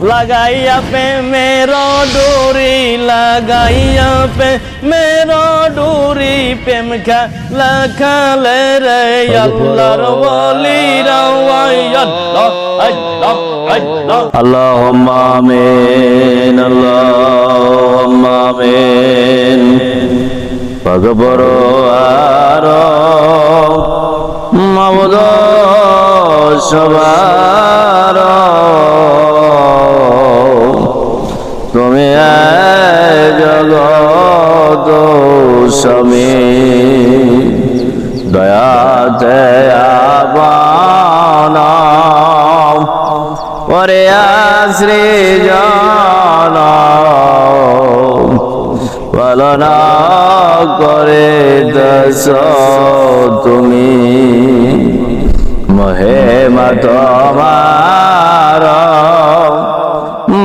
লাগাইয়া পে মেরো ডুরি, লাগাইয়া পে মেরো ডুরি, প্রেম খেলা খেলে রে আল্লাহর ওলি রাওয়াই আল্লাহ আল্লাহ আল্লাহ আল্লাহুম্মা আমিন আল্লাহুম্মা আমিন। ভগবর আর মাবুদ সবার। তুমি জগত স্বামী দয়াতে আবানা ওরে আশ্রে জন পালনা করে দশ তুমি মহে তোমার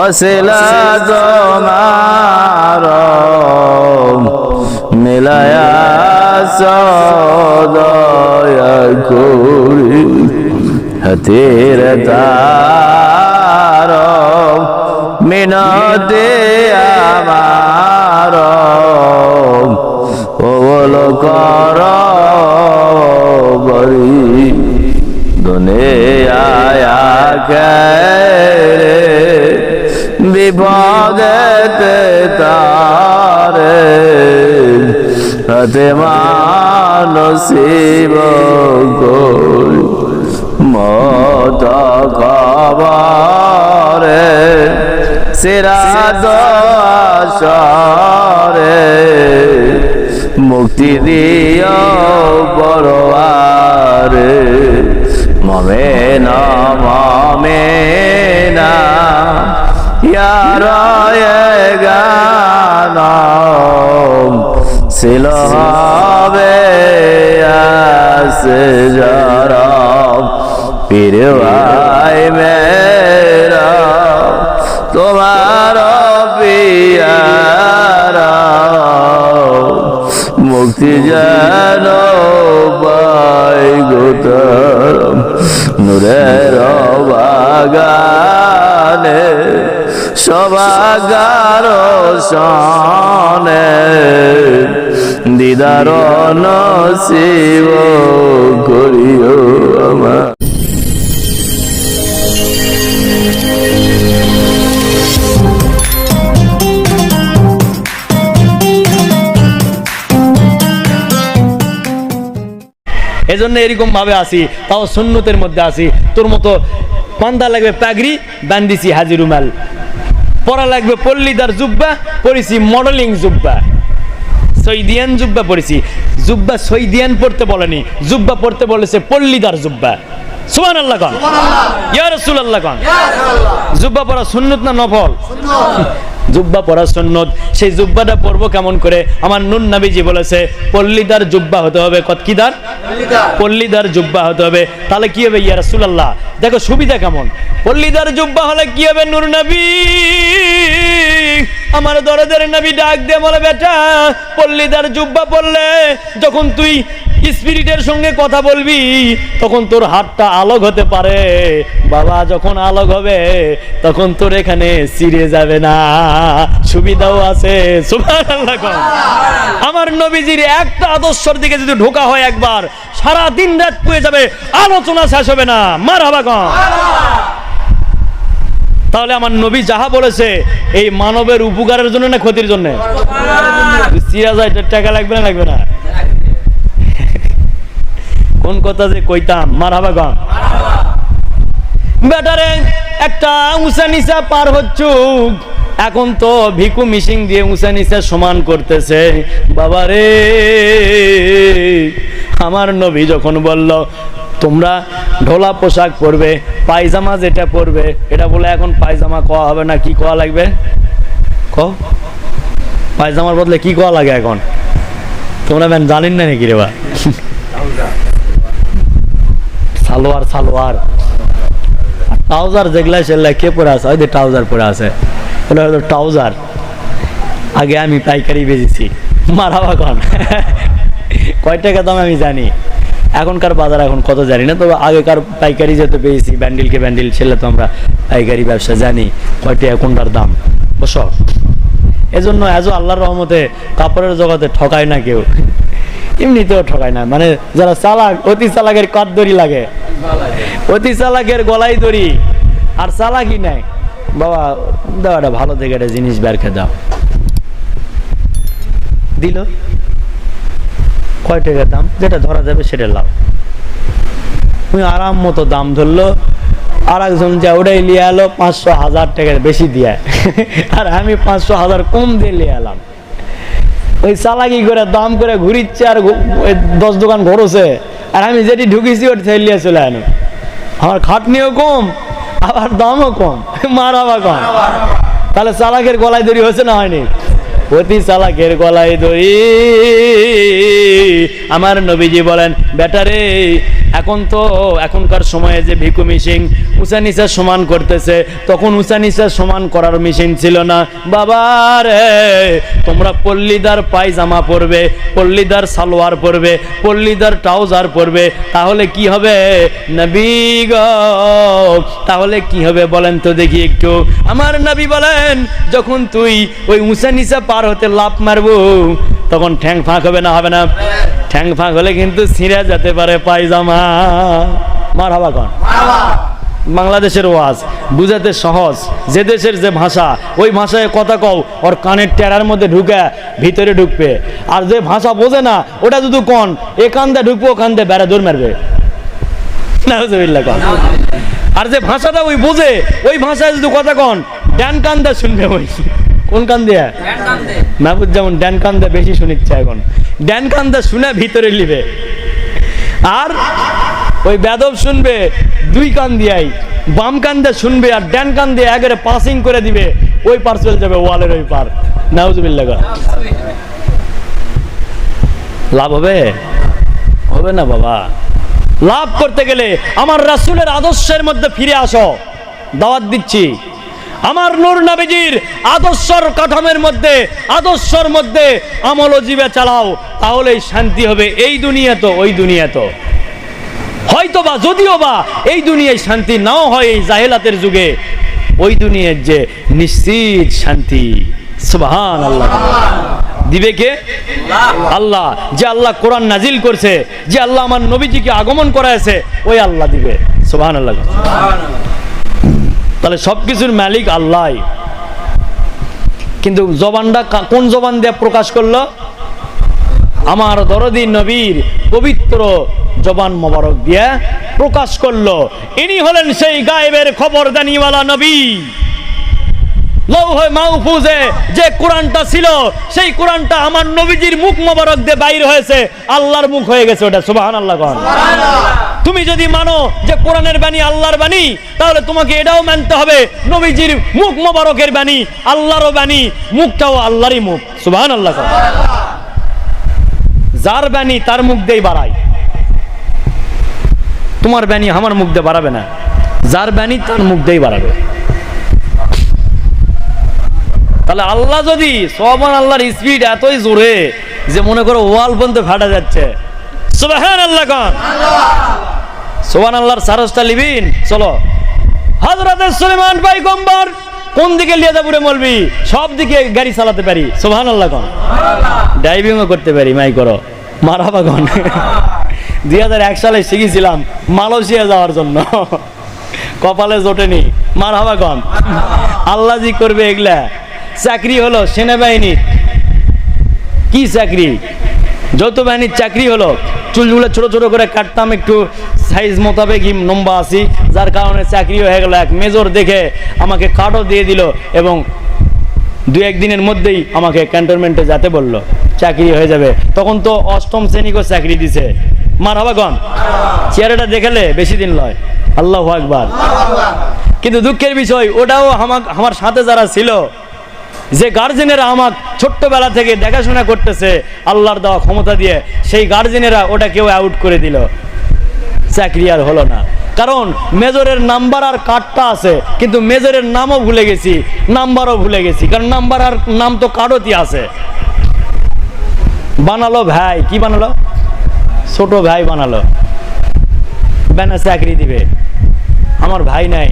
অশিলা তোমার মিলায়া সদয়া করি হাতের তার মিনতে হাতে মানসিব করি মত খবরে সিরাজ আসরে মুক্তি দিও পরোয়ারে মমে না মমে না গানা ছিল হবে আসে যারা পীর ভাই মেরা, তোমার পিয়ারা, মুক্তি যেন পাই গোতর নূরের বাগানে সবাগার সনে দিদার নসিব করিও আমার। এজন্য এরকম ভাবে আসি তাও সুন্নতের মধ্যে আসি তোর মতো পান্দা লাগবে পাগড়ি, বান্দিছি হাজিরুমাল পরা লাগবে পল্লীদার জুব্বা পরেছি মডেলিং জুব্বা। সৈদিয়ান জুব্বা পড়েছি। জুব্বা সৈদিয়ান পড়তে বলেনি। জুব্বা পড়তে বলেছে পল্লিদার জুব্বা। সুবান আল্লাহ খান ইয়া রসুল আল্লাহ খান জুব্বা পড়া সুন্নত না নফল? জুব্বা পরা সুন্নত। সেই জুব্বাটা পরবো কেমন করে? আমার নুন নাবিজি বলেছে পল্লীদার জুব্বা হতে হবে কতকিদার পল্লীদার জুব্বা হতে হবে। তাহলে কি হবে ইয়া রাসূলুল্লাহ? দেখো সুবিধা কেমন? পল্লীদার জুব্বা হলে কি হবে নূর নবী? আমার দরদের নবী ডাক দে বলে বেটা। পল্লীদার জুব্বা পড়লে যখন তুই স্পিরিটের সঙ্গে কথা বলবি তখন তোর হাতটা আলোক হতে পারে। বাবা যখন আলোক হবে তখন তোর এখানে সিরে যাবে না। সুবিধাও আছে। আমার নবীজির একটা আদর্শের দিকে যদি ঢোকা হয় একবার সারা দিন রাত পুয়ে যাবে আলোচনা শেষ হবে না। মার হাবা কম তাহলে আমার নবী যাহা বলেছে এই মানবের উপকারের জন্য না ক্ষতির জন্য? টাকা লাগবে না লাগবে না? কোন কথা যে কইতাম মার হাবা কম বেটারে একটা উঁচা নিচা পার হচ্ছু এখন তো ভিকু মিশিং দিয়ে উঁচা নিচা সমান করতেছে। বাবারে, আমার নবী যখন বলল, তোমরা ঢোলা পোশাক পরবে, পায়জামা যেটা পরবে, এটা বলে এখন পায়জামা কোয়া হবে না, কি কোয়া লাগবে? ক? পায়জামার বদলে কি কোয়া লাগে এখন? তোমরা জানেন না নাকি রে বা? সালোয়ার সালোয়ার। ট্রাউজার যেগুলা সেগুলা কে পরে আছে? ওই ট্রাউজার পরে আছে। হলো ট্রাউজার। আগে আমি পাইকারি বেচেছি। মারাবা কন? কয় টাকা দাম আমি জানি। এখনকার বাজার এখন কত জানি না, তবে আগেকার পাইকারি যেহেতু পেয়েছি ব্যান্ডেলকে ব্যান্ডেল ছেলে তো আমরা পাইকারি ব্যবসা জানি, কয় টাকা কোনটার দাম? বস। এজন্য এজ আল্লাহর রহমতে কাপড়ের জগতে ঠকায় না কেউ। এমনিতেও ঠকায় না। মানে যারা চালাক, অতি চালাকের কাত দড়ি লাগে। অতি চালাকের গলায় আর চালাকি নাই। বাবা, দাও একটা ভালো থেকে একটা জিনিস দাও। দিল। কয় টাকার দাম? যেটা ধরা যাবে সেটা লাভ তুমি আরাম মতো দাম ধরলো। আর একজন যা ওটাই নিয়ে এলো, পাঁচশো হাজার টাকার বেশি দিয়ে। আর আমি পাঁচশো হাজার কম দিয়ে লিয়ে এলাম। ওই চালাকি করে, দাম করে ঘুরিচ্ছে আর দশ দোকান ঘোরছে আর আমি যেটি ঢুকিছি, ওটি থেকে লিয়ে চলে আনো। আমার খাটনিও কম, আবার দামও কম, মারাবা কম। তাহলে চালাকের গলায় দড়ি হয়েছে না হয়নি? অতি চালাকের গলায় দড়ি। আমার নবীজি বলেন বেটারে এখন তো এখনকার সময়ে যে ভিকু মিশিং উঁচা নিচা সমান করতেছে, তখন উঁচা নিচা সমান করার মেশিন ছিল না। বাবা রে, তোমরা পল্লীদার পায়জামা পরবে, পল্লীদার সালোয়ার পরবে, পল্লীদার ট্রাউজার পরবে, তাহলে কি হবে? নবী গো, তাহলে কি হবে বলেন তো দেখি একটু। আমার নবী বলেন, যখন তুই ওই উঁচা নিচা পার হতে লাভ মারবো তখন ঠ্যাং ফাঁক হবে না হবে না? ঠ্যাং ফাঁক হলে কিন্তু ছিঁড়ে যেতে পারে পায়জামা। মার হবা কন বাংলাদেশের ওয়াজ বুঝাতে সহজ। যে দেশের যে ভাষা ওই ভাষায় কথা কও ওর কানের টেরার মধ্যে ঢুকে ভিতরে ঢুকবে। আর যে ভাষা বোঝে না ওটা শুধু কন এ কান্দে ঢুকবো ও কান্দে বেড়া দৌড় মারবে। আর যে ভাষাটা ওই বোঝে ওই ভাষায় যদি কথা কন ড্যান কান্দা শুনবে ওই। কোন কান দিয়া? মাহবুদ যেমন ড্যান কান্দা বেশি শুনিচ্ছে এখন। ড্যান কান্দা শুনে ভিতরে লিবে আর ওই বেদব শুনবে, দুই কান দিয়াই। বাম কান দিয়ে শুনবে আর ড্যান কান দিয়ে একেবারে পাসিং করে দিবে। ওই পার চলে যাবে, ওয়ালের ওই পার। নাউজুবিল্লাহ কর। লাভ হবে? হবে না বাবা। লাভ করতে গেলে আমার রাসূলের আদর্শের মধ্যে ফিরে আসো। দাওয়াত দিচ্ছি। আমার নূর নবীজির আদর্শর কাঠামের মধ্যে, আদর্শর মধ্যে আমল জীবে চালাও, তাহলেই শান্তি হবে। এই দুনিয়া তো, ওই দুনিয়া তো। হয়তো বা যদিও বা এই দুনিয়ায় শান্তি নাও হয় এই জাহেলাতের যুগে, ওই দুনিয়ার যে নিশ্চিত শান্তি সুবহান আল্লাহ দিবে কে? আল্লাহ। যে আল্লাহ কোরআন নাজিল করছে, যে আল্লাহ আমার নবীজিকে আগমন করায়ছে ওই আল্লাহ দিবে সুবহান আল্লাহ তাহলে সবকিছুর মালিক আল্লাহ। কিন্তু জবানটা কোন জবান দিয়ে প্রকাশ করল? আমার দরদি নবীর পবিত্র জবান মোবারক দিয়ে প্রকাশ করল। ইনি হলেন সেই গায়েবের খবর দানিওয়ালা নবী। লৌহে মাহফুজে যে কোরআনটা ছিল সেই কোরআনটা আমার নবীজির মুখ মোবারক দিয়ে বাইর হয়েছে। আল্লাহর মুখ হয়ে গেছে ওটা সুবাহান আল্লাহ তুমি যদি মানো যে কোরআনের বাণী আল্লাহর বাণী তাহলে তোমাকে এটাও মানতে হবে নবীজির মুখ মোবারকের বাণী আল্লাহরও বাণী মুখটাও আল্লাহরই মুখ সুবাহান আল্লাহ যার বাণী তার মুখ দিয়েই বাড়ায়। তোমার বাণী আমার মুখ দিয়ে বাড়াবে না। যার বাণী তার মুখ দিয়েই বাড়াবে। তাহলে আল্লাহ যদি সোহান আল্লাহর স্পিড এতই জোরে যে মনে করো ওয়াল পর্যন্ত ফাটা যাচ্ছে। সুবাহান আল্লাহ কন। সোহান আল্লাহর সারসটা লিবিন। চলো। হজরতের সুলেমান পাইগম্বর কোন দিকে লিয়ে মলবি সব দিকে গাড়ি চালাতে পারি। সোহান আল্লাহ কন ড্রাইভিংও করতে পারি, মাই করো। মারাবা কন দুই হাজার এক সালে শিখেছিলাম মালয়েশিয়া যাওয়ার জন্য। কপালে জোটেনি। মার হাবা কন আল্লাহ জি করবে এগুলা। চাকরি হলো সেনাবাহিনীর। কি চাকরি? যৌথ বাহিনীর চাকরি হলো। চুলগুলো ছোট ছোট করে কাটতাম, একটু সাইজ মোতাবেক লম্বা আছি। যার কারণে চাকরি হয়ে গেল এক মেজর দেখে আমাকে কার্ডও দিয়ে দিল এবং দু একদিনের মধ্যেই আমাকে ক্যান্টনমেন্টে যেতে বলল। চাকরি হয়ে যাবে। তখন তো অষ্টম শ্রেণীকেও চাকরি দিছে। মার হবাগন চেহারাটা দেখালে বেশি দিন লয়। আল্লাহ আকবার। কিন্তু দুঃখের বিষয়, ওটাও আমার সাথে যারা ছিল যে গার্জেনেরা আমার ছোট্টবেলা থেকে দেখাশোনা করতেছে, আল্লাহর দেওয়া ক্ষমতা দিয়ে, সেই গার্জেনেরা ওটা কেউ আউট করে দিল। চাকরি আর হলো না। কারণ মেজরের নাম্বার আর কার্ডটা আছে, কিন্তু মেজরের নামও ভুলে গেছি, নাম্বারও ভুলে গেছি, কারণ নাম্বার আর নাম তো কার্ডতি আছে। বানালো ভাই, কি বানালো? ছোট ভাই বানালো। ব্যানা চাকরি দিবে। আমার ভাই নাই।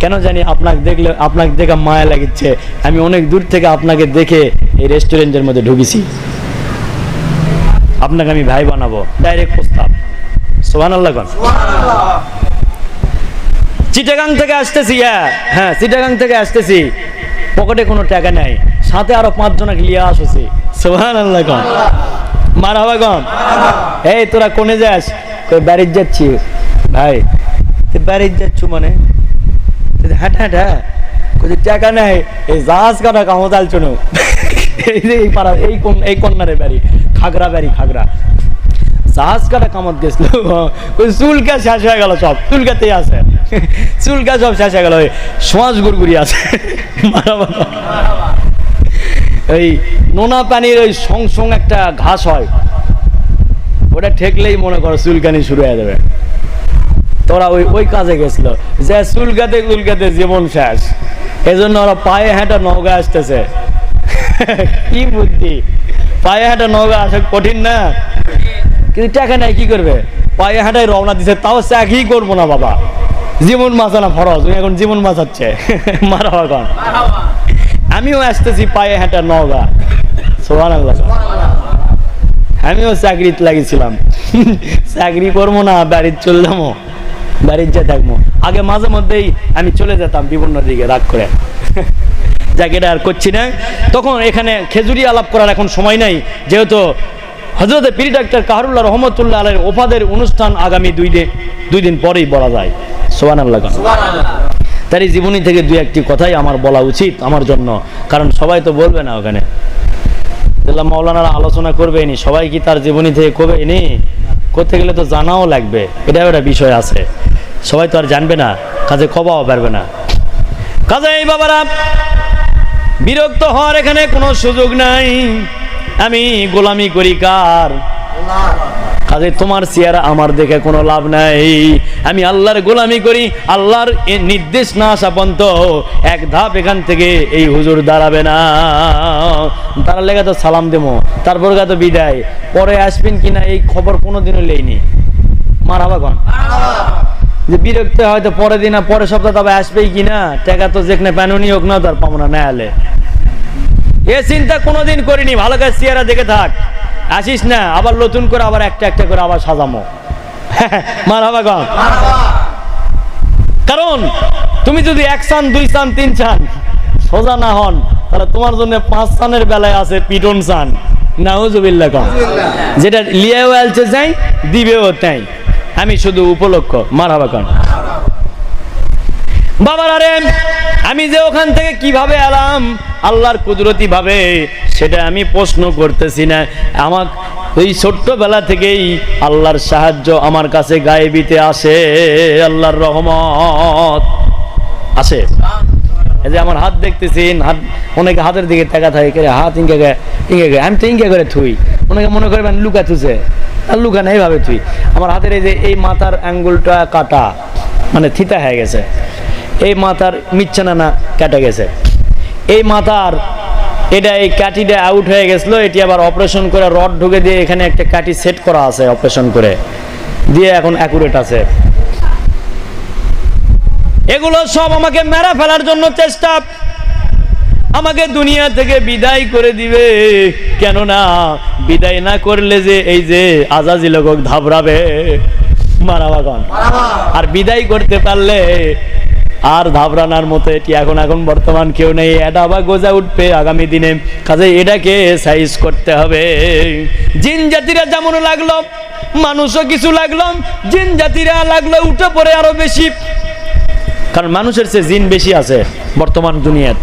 কেন জানি আপনাকে দেখলে আপনাকে দেখে মায়া লাগিচ্ছে। আমি অনেক দূর থেকে আপনাকে দেখে এই রেস্টুরেন্টের মধ্যে ঢুকেছি। আপনাকে আমি ভাই বানাবো ডাইরেক্ট প্রস্তাব। সোহান আল্লাহ চিটাগাং থেকে আসতেছি হ্যাঁ। হ্যাঁ চিটাগাং থেকে আসতেছি। পকেটে কোনো টাকা নাই। সাথে আরও পাঁচজনকে লিয়ে আসছি। সোহান আল্লাহ কন। মার হবে কন। এই তোরা কোনে যাস? বাড়ির যাচ্ছি। ভাই তুই বাড়ির যাচ্ছ মানে? হ্যাঁ হ্যাঁ হ্যাঁ কই টাকা নাই, এই জাহাজ কাটা কামতাল চুনো। এই পাড়া, এই কোন, এই কন্যারে বাড়ি, খাগড়া বাড়ি, খাগড়া। জাহাজ কাটা কামত গেছিল। ওই চুলকা শেষ হয়ে গেল সব চুলকাতেই আছে চুলকা সব শেষ হয়ে গেল, ওই সমাজ গুড়গুড়ি আছে। এই নোনা পানির ওই সং সং একটা ঘাস হয়। ওটা ঠেকলেই মনে করো চুলকানি শুরু হয়ে যাবে। তোরা ওই ওই কাজে গেছিল। যে চুলকাতে চুলকাতে জীবন শেষ। এই জন্য ওরা পায়ে হেঁটা নৌকা আসতেছে। কি বুদ্ধি? পায়ে হাঁটা নৌকা আসা কঠিন না? কিন্তু টাকা নাই, কি করবে? পায়ে হাঁটায় রওনা দিছে। তাও চাকরি করব না বাবা। জীবন বাঁচানো ফরজ। উনি এখন জীবন বাঁচাচ্ছে। মারা এখন আমিও আসতেছি পায়ে হাঁটা নৌকা। সোহান আমিও চাকরিতে লাগিয়েছিলাম। চাকরি করব না বাড়ির চলে যাব। বাড়ির যা থাকব। আগে মাঝে মধ্যেই আমি চলে যেতাম বিভিন্ন দিকে রাগ করে। এটা আর করছি না। তখন এখানে খেজুরি আলাপ করার এখন সময় নাই। যেহেতু হজরত পীর ডাক্তার কাহারুল্লাহ রহমতুল্লাহ আলের ওফাদের অনুষ্ঠান আগামী দুই দিন দুই দিন পরেই বলা যায়। সোহান আল্লাহ তার এই জীবনী থেকে দুই একটি কথাই আমার বলা উচিত আমার জন্য। কারণ সবাই তো বলবে না ওখানে। মৌলানারা আলোচনা করবেনি সবাই কি তার জীবনী থেকে করবেনি করতে গেলে তো জানাও লাগবে, এটা একটা বিষয় আছে। সবাই তো আর জানবে না, কাজে খবাও পারবে না। কাজে এই বাবারা, বিরক্ত হওয়ার এখানে কোনো সুযোগ নাই। আমি গোলামি করি কার? কাজে তোমার চেয়ারা আমার দেখে কোনো লাভ নাই। আমি আল্লাহর গোলামি করি, আল্লাহর নির্দেশ না আসা পর্যন্ত এক ধাপ এখান থেকে এই হুজুর দাঁড়াবে না। তার লেগে তো সালাম দেবো, তারপর গা তো বিদায়। পরে আসবেন কিনা এই খবর কোনোদিনও লেইনি। মার হাবাগন যে বিরক্ত হয়তো পরে দিন না পরে সপ্তাহ তবে আসবেই কিনা। টাকা তো যেখানে প্যানুনি হোক না, তার পাবো না নেয়ালে এ চিন্তা কোনোদিন করিনি, ভালো কাজ চেয়ারা দেখে থাক। আসিস না, আবার নতুন করে আবার একটা একটা করে আবার সাজামো। মার হাবা কারণ, তুমি যদি এক চান, দুই চান, তিন চান, সোজা না হন, তাহলে তোমার জন্য পাঁচ চানের বেলায় আছে পিটন চান। নাউজুবিল্লাহ কম যেটা লিয়েও আলছে যাই দিবেও তাই। আমি শুধু উপলক্ষ। মার হাবা কন বাবার আরে আমি যে ওখান থেকে কীভাবে এলাম, আল্লাহর কুদরতি ভাবে, সেটা আমি প্রশ্ন করতেছি না। আমার ওই ছোট্টবেলা থেকেই আল্লাহর সাহায্য আমার কাছে গায়েবিতে আসে, আল্লাহর রহমত আসে। এই যে আমার হাত দেখতেছেন, হাত অনেকে হাতের দিকে টাকা থাকে হাত ইঙ্গে ইঙ্গে আমি তো ইঙ্গে করে থুই। অনেকে মনে করবেন লুকা থুছে, আর লুকা না এইভাবে থুই। আমার হাতের এই যে এই মাথার আঙ্গুলটা কাটা মানে থিতা হয়ে গেছে। এই মাথার মিচ্ছানা না কেটে গেছে। এই মাথার এটা এই কাটিটা আউট হয়ে গেছিল, এটি আবার অপারেশন করে রড ঢুকে দিয়ে এখানে একটা কাটি সেট করা আছে অপারেশন করে। দিয়ে এখন অ্যাকুরেট আছে। এগুলো সব আমাকে মেরা ফেলার জন্য চেষ্টা। আমাকে দুনিয়া থেকে বিদায় করে দিবে। কেননা বিদায় না করলে যে এই যে আজাজি লোক ধাবড়াবে। মারাবাগন আর বিদায় করতে পারলে আর ধাবরানার মতো এটি এখন এখন বর্তমান কেউ নেই। এটা আবার গোজা উঠবে আগামী দিনে। কাজে এটাকে সাইজ করতে হবে। জিন জাতিরা যেমন লাগল, মানুষও কিছু লাগল, জিন জাতিরা লাগল, উঠে পড়ে আরও বেশি। কারণ মানুষের চেয়ে জিন বেশি আছে বর্তমান দুনিয়ার।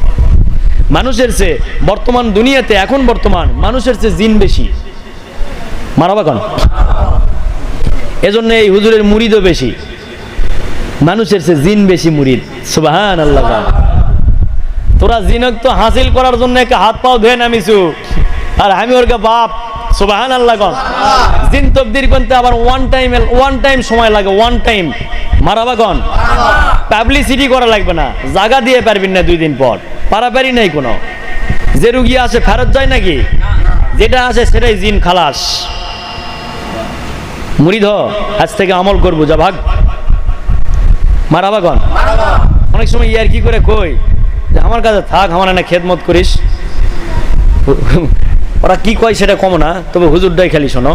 মানুষের চেয়ে বর্তমান দুনিয়াতে এখন বর্তমান মানুষের চেয়ে জিন বেশি। মারাবা কন? এজন্য এই হুজুরের মুড়িদও বেশি। মানুষের সে জিন বেশি মুরিদ। সুবাহান আল্লাহ তোরা জিনক তো হাসিল করার জন্য একটা হাত পাও ধুয়ে নামিছু। আর আমি ওর বাপ। সুবাহান আল্লাহ জিন তবদির করতে আবার ওয়ান টাইম ওয়ান টাইম সময় লাগে ওয়ান টাইম মারাবা কন? পাবলিসিটি করা লাগবে না। জায়গা দিয়ে পারবেন না দুই দিন পর। পারাপারি নাই কোনো। যে রুগী আসে ফেরত যায় নাকি? যেটা আসে সেটাই জিন খালাস। মুড়িদ হ, আজ থেকে আমল করব যা ভাগ। মারাবা কন অনেক সময় ইয়ার কি করে কই? যে আমার কাছে থাক, আমার না খেদমত করিস। ওরা কি কয় সেটা কম না, তবে হুজুরটাই খালি শোনো।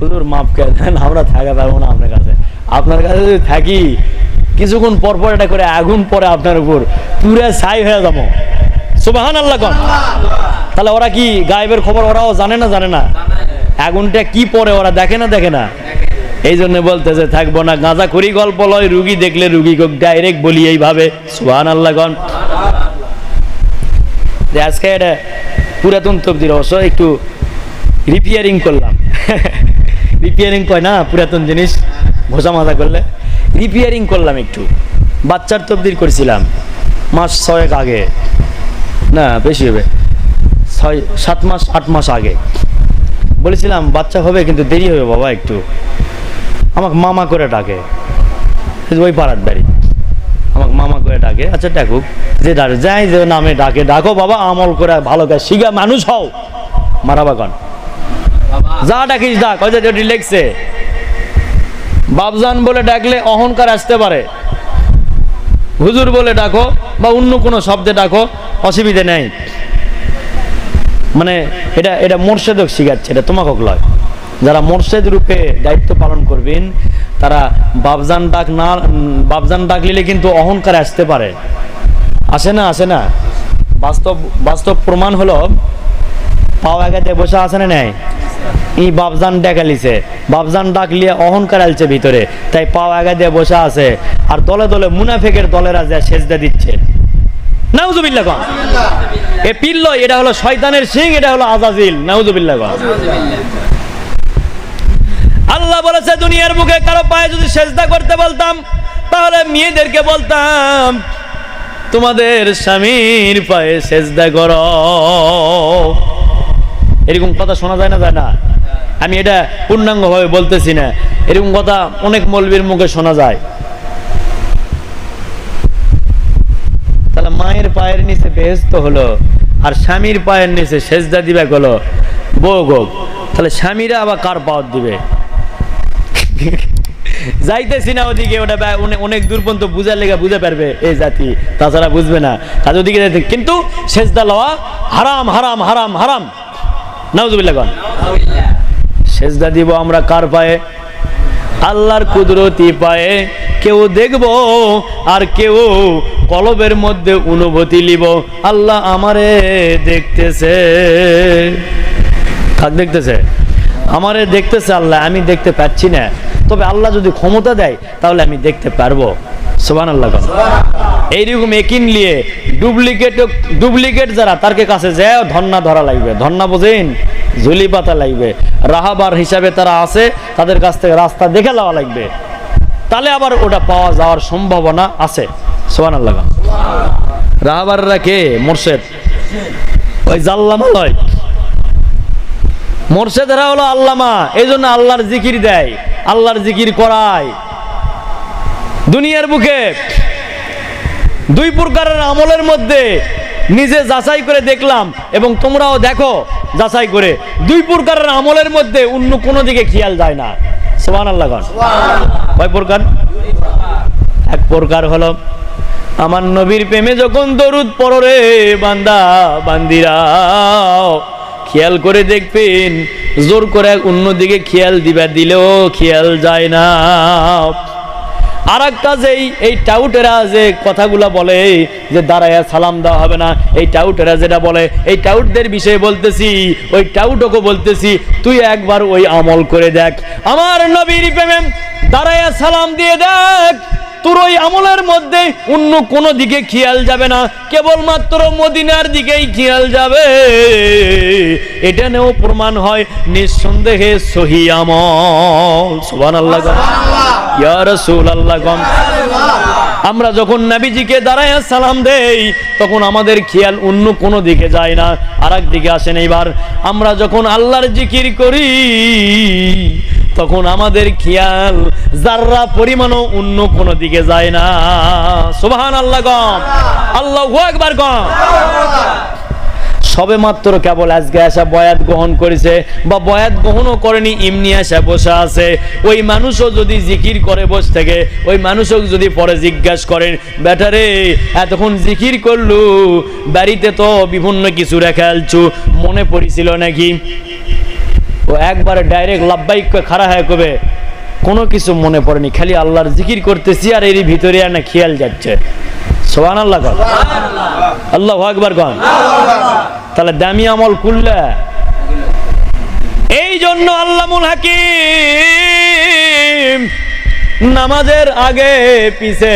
হুজুর মাপ কে দেন, আমরা থাকা পারব না আপনার কাছে। আপনার কাছে যদি থাকি, কিছুক্ষণ পর পর এটা করে আগুন পরে আপনার উপর। পুরে ছাই হয়ে যাব। সুবাহান আল্লাহ কন তাহলে ওরা কি গায়েবের খবর ওরাও জানে না জানে না? আগুনটা কি পরে, ওরা দেখে না দেখে না? এই জন্য বলতেছে, থাকব না। গাঁজা করি গল্প লয়, রুগী দেখলে রুগী ডাইরেক্ট বলি এইভাবে। সুহান আল্লাহ গন আজকে এটা পুরাতন তবদির অবশ্য, একটু রিপেয়ারিং করলাম। রিপেয়ারিং কয় না, পুরাতন জিনিস ঘোষা মাজা করলে। রিপেয়ারিং করলাম একটু। বাচ্চার তবদির করেছিলাম, মাস ছয়েক আগে। না, বেশি হবে। ছয়, সাত মাস, আট মাস আগে। বলেছিলাম, বাচ্চা হবে, কিন্তু দেরি হবে বাবা একটু। আমাকে মামা করে ডাকে। ওই পাড়ার বাড়ি। আমাকে মামা করে ডাকে। আচ্ছা ডাকুক যে ডাকে, যাই যে নামে ডাকে, ডাকো বাবা, আমল করে ভালো কাজ শিখা মানুষ হও। মারাবা কন যা ডাকিস ডাক, ওই যে রিলেক্সে বাবজান বলে ডাকলে অহংকার আসতে পারে। হুজুর বলে ডাকো বা অন্য কোনো শব্দে ডাকো, অসুবিধে নেই। মানে এটা এটা মোর্শেদক শিখাচ্ছে, এটা তোমাকে লয় যারা মোর্শেদ রূপে দায়িত্ব পালন করবেন, তারা বাবজান ডাক না বাবজান ডাক নিলে কিন্তু অহংকার আসতে পারে। আসে না আসে না। বাস্তব বাস্তব প্রমাণ হলো, পাও একাতে বসে আসে না নেই? ই বাবজান ডাকালিছে বাবজান ডাকলিয়ে অহংকার আলছে ভিতরে। তাই পাও আগা দিয়ে বসে আছে। আর দলে দলে মুনাফেকের দলেরা যা সেজদা দিচ্ছে। নাউজুবিল্লাহ কন এ পিল্ল এটা হলো শয়তানের সিং এটা হলো আজাজিল। নাউজুবিল্লাহ আল্লাহ বলেছে, দুনিয়ার বুকে কারও পায়ে যদি সেজদা করতে বলতাম, তাহলে মেয়েদেরকে বলতাম, তোমাদের স্বামীর পায়ে সেজদা কর। এরকম কথা শোনা যায় না যায় না? আমি এটা পূর্ণাঙ্গভাবে বলতেছি না। এরকম কথা অনেক মৌলবীর মুখে শোনা যায়। তাহলে মায়ের পায়ের নিচে বেহেস্ত হলো, আর স্বামীর পায়ের নিচে সেজদা দিবে হলো বউ গো, তাহলে স্বামীরা আবার কার পাওয়ার দিবে? যাইতেছি না ওদিকে, ওটা অনেক- দূর পর্যন্ত বুঝার লেগে বুঝে পারবে এই জাতি, তাছাড়া বুঝবে না। কাজ ওদিকে যাইতে কিন্তু সেজদা লওয়া হারাম হারাম হারাম হারাম। নাউজুবিল্লাহ গন সেজদা দিব আমরা কার পায়ে? আল্লাহর কুদরতি পায়ে। কেউ দেখব আর কেউ কলবের মধ্যে অনুভূতি লিব। আল্লাহ আমারে দেখতেছে। কাক দেখতেছে? আমারে দেখতেছে আল্লাহ, আমি দেখতে পাচ্ছি না। তবে আল্লাহ যদি ক্ষমতা দেয়, তাহলে আমি দেখতে পারব। সোবান আল্লাহ এইরকম একিন নিয়ে ডুপ্লিকেট ডুপ্লিকেট যারা, তারকে কাছে যায় ধন্না ধরা লাগবে। ধন্না বোঝেন? ঝুলি পাতা লাগবে। রাহাবার হিসাবে তারা আছে, তাদের কাছ থেকে রাস্তা দেখে লওয়া লাগবে। তাহলে আবার ওটা পাওয়া যাওয়ার সম্ভাবনা আছে। সোবান আল্লাহ রাহাবাররা কে? মোর্শেদ। ওই জাল্লামা লয় মোর্শেদেরা হলো আল্লামা এই জন্য আল্লাহর জিকির দেয়, আল্লাহর জিকির করায়। দুনিয়ার বুকে দুই প্রকারের আমলের মধ্যে নিজে যাচাই করে দেখলাম এবং তোমরাও দেখো যাচাই করে। দুই প্রকারের আমলের মধ্যে অন্য কোনো দিকে খেয়াল যায় না। সোহান আল্লাহ কয় প্রকার? এক প্রকার হলো, আমার নবীর প্রেমে যখন দরুদ পড়রে বান্দা, বান্দিরাও খেয়াল করে দেখবেন, জোর করে অন্যদিকে খেয়াল দিবা, দিলেও খেয়াল যায় না। আর এক কাজেই এই টাউটেরা যে কথাগুলা বলে যে দাঁড়ায় সালাম দেওয়া হবে না, এই টাউটেরা যেটা বলে, এই টাউটদের বিষয়ে বলতেছি, ওই টাউটকে বলতেছি, তুই একবার ওই আমল করে দেখ। আমার নবীর প্রেমে দাঁড়ায় সালাম দিয়ে দেখ। তোর ওই আমলের মধ্যে অন্য কোনো দিকে খেয়াল যাবে না। কেবলমাত্র মদিনার দিকেই খেয়াল যাবে। এটা নেও প্রমাণ হয় নিঃসন্দেহে সহি আমল। সুবান আল্লাহ ইয়া সুল আল্লাহ আমরা যখন নাবিজিকে দাঁড়ায় সালাম দেই, তখন আমাদের খেয়াল অন্য কোনো দিকে যায় না। আর দিকে আসেন এইবার, আমরা যখন আল্লাহর জিকির করি, তখন আমাদের খেয়াল যার্রা পরিমাণও অন্য কোনো দিকে যায় না। সুবহান আল্লাহ গম। আল্লাহ একবার গম। সবে মাত্র কেবল আজকে আসা বয়াত গ্রহণ করেছে বা বয়াত গ্রহণও করেনি এমনি আসা বসে আছে। ওই মানুষও যদি জিকির করে বসে থেকে ওই মানুষও যদি পরে জিজ্ঞাসা করেন বেটারে এতক্ষণ জিকির করলু বাড়িতে তো বিভিন্ন কিছু রেখে আলছু মনে পড়েছিল নাকি? ও একবারে ডাইরেক্ট লাভবাইক খাড়া হয়ে কবে কোনো কিছু মনে পড়েনি খালি আল্লাহর জিকির করতেছি আর এরই ভিতরে আর না খেয়াল যাচ্ছে। সোহান আল্লাহ কন। আল্লাহ একবার কন তাহলে দামি আমল করলে? এই জন্য আল্লামুল হাকিম নামাজের আগে পিছে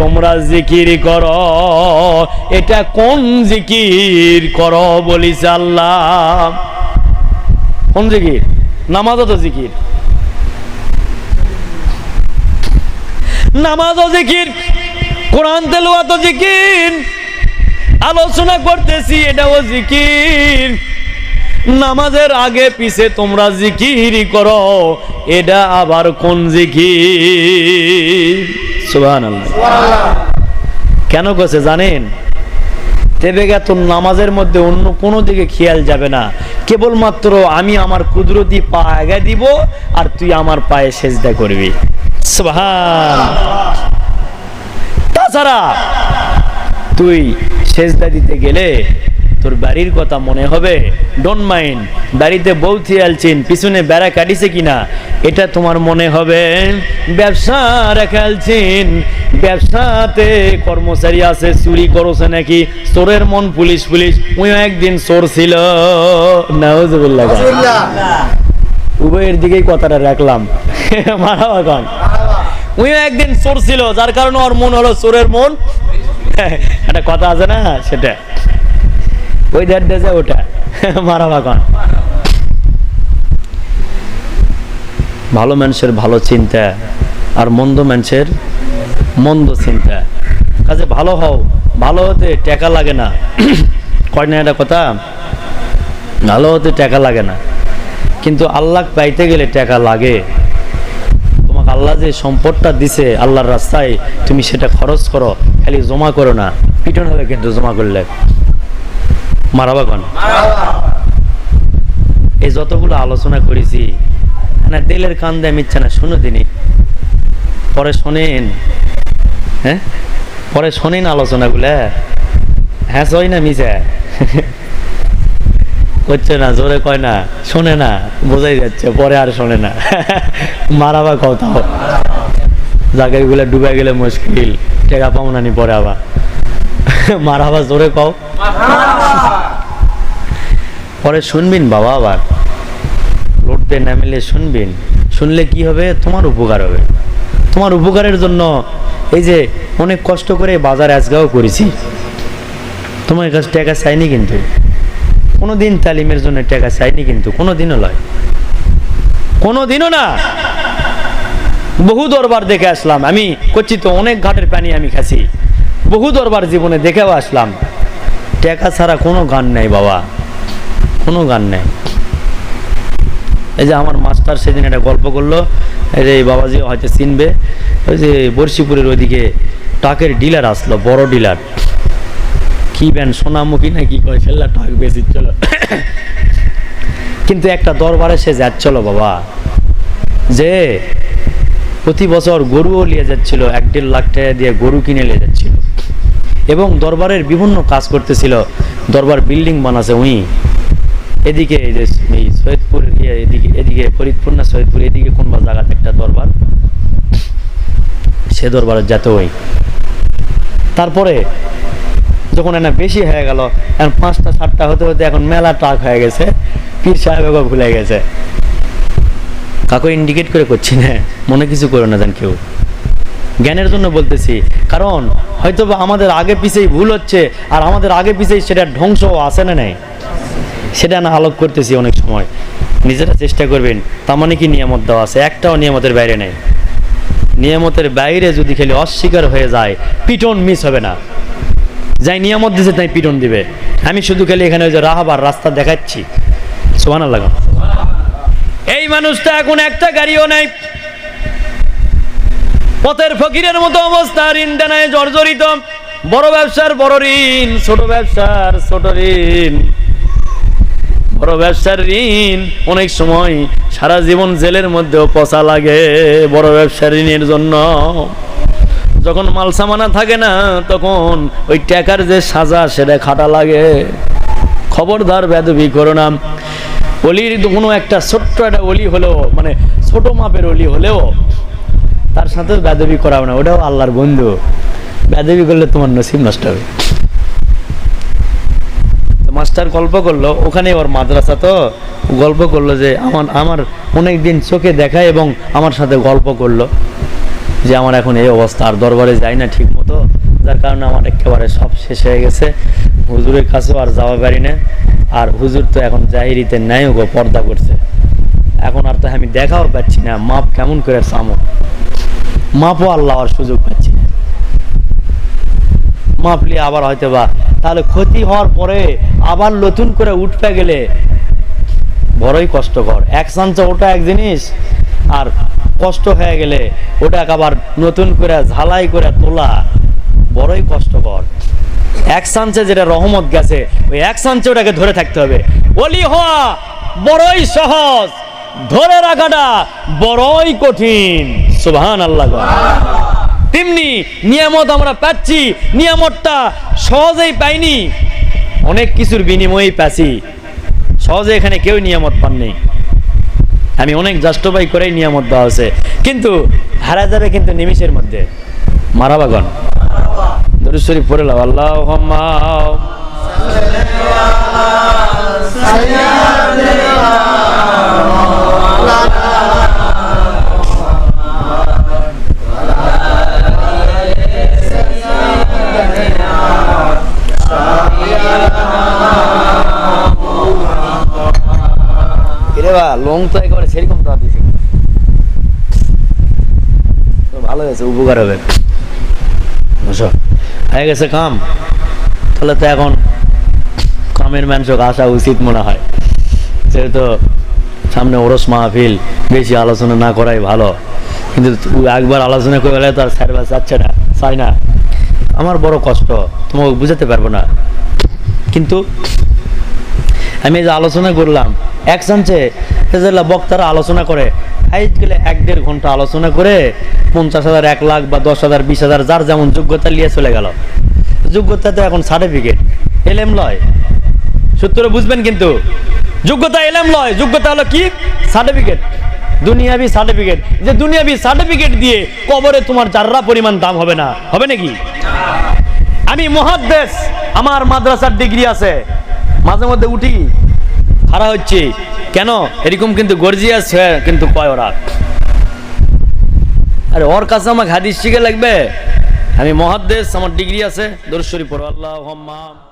তোমরা জিকির করো। এটা কোন জিকির করো বলিস আল্লাহ। কোন জিকির? নামাজও তো জিকির। নামাজও জিকির, কোরআন তেলুয়া তো জিকির। আলোচনা করতেছি এটাও জিকির। নামাজের আগে পিছে তোমরা জিকির করো, এটা আবার কোন জিকির? কেন কছে জানেন? নামাজের মধ্যে অন্য কোনো দিকে খেয়াল যাবে না। কেবলমাত্র আমি আমার কুদরতি পা আগে দিব, আর তুই আমার পায়ে সেজদা করবি। তাছাড়া তুই সেজদা দিতে গেলে তোর বাড়ির কথা মনে হবে। ডোন্ট মাইন্ড বাড়িতে বউ থিয়ালছেন পিছনে বেড়া কাটিছে কিনা এটা তোমার মনে হবে। ব্যবসা রেখালছেন ব্যবসাতে কর্মচারী আছে চুরি করছে নাকি চোরের মন পুলিশ পুলিশ ওই একদিন চোর ছিল। নাউজুবিল্লাহ। উভয়ের দিকেই কথাটা রাখলাম। মারা বাগান উনি একদিন চোর ছিল যার কারণে ওর মন হলো চোরের মন। একটা কথা আছে না? সেটা। ওই ধার দেশে ওটা মারা বাগান ভালো মানুষের ভালো চিন্তা আর মন্দ মানুষের মন্দ চিন্তা। কাজে ভালো হও, ভালো হতে টাকা লাগে না। কয় না একটা কথা? ভালো হতে টাকা লাগে না। কিন্তু আল্লাহ পাইতে গেলে টাকা লাগে। তোমাকে আল্লাহ যে সম্পদটা দিছে, আল্লাহর রাস্তায় তুমি সেটা খরচ করো। খালি জমা করো না, পিটন হবে কিন্তু জমা করলে। মারাবা কন? এই যতগুলো আলোচনা করেছি, না তেলের কান দেয় মিচ্ছে না, শুনো তিনি। পরে শোনেন হ্যাঁ? পরে শোনেন আলোচনাগুলা। হ্যাঁ সই না মিশে করছে না, জোরে কয় না, শোনে না, বোঝাই যাচ্ছে, পরে আর শোনে না। মারাবা কথা জায়গাগুলো ডুবে গেলে মুশকিল টেকা পাও না নি পরে আবার। মারাবা জোরে কও। পরে শুনবিন বাবা আবার। লড়তে নামিলে শুনবিন। শুনলে কি হবে? তোমার উপকার হবে। তোমার উপকারের জন্য এই যে অনেক কষ্ট করে বাজার আজগাও করেছি। তোমার কাছে টাকা চাইনি কিন্তু। কোনো দিন তালিমের জন্য টাকা চাইনি কিন্তু কোনো দিনও লয়। কোনো দিনও না। বহু দরবার দেখে আসলাম। আমি করছি তো অনেক ঘাটের পানি আমি খাসি বহু দরবার জীবনে দেখেও আসলাম। টাকা ছাড়া কোনো গান নেই বাবা। কোনো গান নেই। এই যে আমার মাস্টার সেদিন একটা গল্প করল। যে বাবাজি হয়তো চিনবে। ওই যে বর্ষিপুরের ওইদিকে টাকের ডিলার আসলো, বড় ডিলার। কি ব্যান সোনামুখী না কি করে ফেললা টাক বেশি চলো। কিন্তু একটা দরবারে সে যাচ্ছিল বাবা। যে প্রতি বছর গরুও নিয়ে যাচ্ছিল, এক দেড় লাখ টাকা দিয়ে গরু কিনে নিয়ে যাচ্ছিল। এবং দরবারের বিভিন্ন কাজ করতেছিল, দরবার বিল্ডিং বানাছে উই এদিকে এই সৈয়দপুর, এদিকে এদিকে ফরিদপুর না, সৈয়দপুর, এদিকে কোন বা জায়গাতে একটা দরবার। সে দরবারে যেতে ওই তারপরে যখন এনা বেশি হয়ে গেল, এখন পাঁচটা, সাতটা হতে হতে এখন মেলা ট্রাক হয়ে গেছে, পীর সাহেব ভুলে গেছে। কাকু ইন্ডিকেট করে করছি, না, মনে কিছু করে না জান কেউ। জ্ঞানের জন্য বলতেছি, কারণ হয়তো আমাদের আগে পিছেই ভুল হচ্ছে, আর আমাদের আগে পিছেই সেটা ধ্বংস আছে না নাই? সেটা না আলোক করতেছি অনেক সময়। নিজেরা চেষ্টা করবেন, তার মানে কি নিয়ামত দেওয়া আছে? একটাও নিয়ামতের বাইরে নেই। নিয়ামতের বাইরে যদি খালি অস্বীকার হয়ে যায়, পিটন মিস হবে না। যাই নিয়ামত দিছে তাই পিটন দিবে। আমি শুধু খালি এখানে ওই যে রাহাবার রাস্তা দেখাচ্ছি। সোহান লাগাম এই মানুষটা এখন একটা গাড়িও নেই। পথের ফকিরের মতো অবস্থা, ঋণ দেনায় জর্জরিত। বড় ব্যবসার বড় ঋণ, ছোট ব্যবসার ছোট ঋণ। বড় ব্যবসার ঋণ, অনেক সময় সারা জীবন জেলের মধ্যেও পচা লাগে বড় ব্যবসার ঋণের জন্য। যখন মাল সামানা থাকে না, তখন ওই টাকার যে সাজা, সেটা খাটা লাগে। খবরদার বেদবি করো না। অলির কোনো একটা ছোট্ট একটা অলি হলেও মানে ছোট মাপের অলি হলেও তার সাথে বেদবি করাও না, ওটাও আল্লাহর বন্ধু। বেদবি করলে তোমার নসিব নষ্ট হবে। মাস্টার গল্প করল, ওখানে ওর মাদ্রাসা তো, গল্প করল যে আমার আমার অনেক দিন চোখে দেখায় এবং আমার সাথে গল্প করল যে আমার এখন এই অবস্থা, আর দরবারে যাই না ঠিক মতো যার কারণে আমার একেবারে সব শেষ হয়ে গেছে। হুজুরের কাছেও আর যাওয়া পারি না। আর হুজুর তো এখন জাহিরিতে ন্যায় গো পর্দা করছে। এখন আর তো আমি দেখাও পাচ্ছি না, মাপ কেমন করে সামো মাপও আল্লাহ আর সুযোগ পাচ্ছি না। মাপলি আবার হয়তো বা তাহলে ক্ষতি হওয়ার পরে আবার নতুন করে উঠতে গেলে বড়ই কষ্টকর। এক চান্সে ওটা এক জিনিস, আর কষ্ট হয়ে গেলে ওটা আবার নতুন করে ঝালাই করে তোলা। বড়ই কষ্টকর। এক চান্সে যেটা রহমত গেছে, ওই এক চান্সে ওটাকে ধরে থাকতে হবে। অলি হওয়া বড়ই সহজ, ধরে রাখাটা বড়ই কঠিন। সুবহান আল্লাহ। তেমনি নিয়ামত আমরা পাচ্ছি, নিয়ামতটা সহজেই পাইনি। অনেক কিছুর বিনিময়েই পাচ্ছি। সহজে এখানে কেউ নিয়ামত পাননি। আমি অনেক জাস্টবাই করেই নিয়ামত দেওয়া হয়েছে। কিন্তু হারা যাবে কিন্তু নিমিষের মধ্যে মারাবাগন দরুদ পড়ে লাও। আল্লাহ লং তো একেবারে সেরকম তো দিছে ভালো হয়েছে, উপকার হবে। বুঝছ হয়ে গেছে কাম। তাহলে তো এখন কামের মানুষক আসা উচিত মনে হয়। যেহেতু সামনে ওরস মাহফিল, বেশি আলোচনা না করাই ভালো। কিন্তু একবার আলোচনা করে গেলে তো আর স্যার বাস যাচ্ছে না চাই না। আমার বড় কষ্ট, তোমাকে বুঝাতে পারব না। কিন্তু আমি যে আলোচনা করলাম এক চান্সে বক্তারা আলোচনা করে হাইট গেলে এক দেড় ঘণ্টা আলোচনা করে পঞ্চাশ হাজার, এক লাখ বা দশ হাজার, বিশ হাজার, যার যেমন যোগ্যতা নিয়ে চলে গেল। যোগ্যতা তো এখন সার্টিফিকেট এলএম লয়। সূত্রে বুঝবেন কিন্তু, যোগ্যতা এলএম লয়, যোগ্যতা হলো কি? সার্টিফিকেট দুনিয়াবি সার্টিফিকেট যে দুনিয়াবি সার্টিফিকেট দিয়ে কবরে তোমার যার্রা পরিমাণ দাম হবে না, হবে নাকি? আমি মহাদ্দেশ, আমার মাদ্রাসার ডিগ্রি আছে। মাঝে মধ্যে উঠি খারা হচ্ছে। কেন? এরকম কিন্তু গর্জিয়াস হয়ে কিন্তু কয় ওরা। আরে ওর কাছে আমাকে হাদিস শিখে লাগবে। আমি মহাদেশ আমার ডিগ্রি আছে। দরশ্বরী পড়ো। আল্লাহ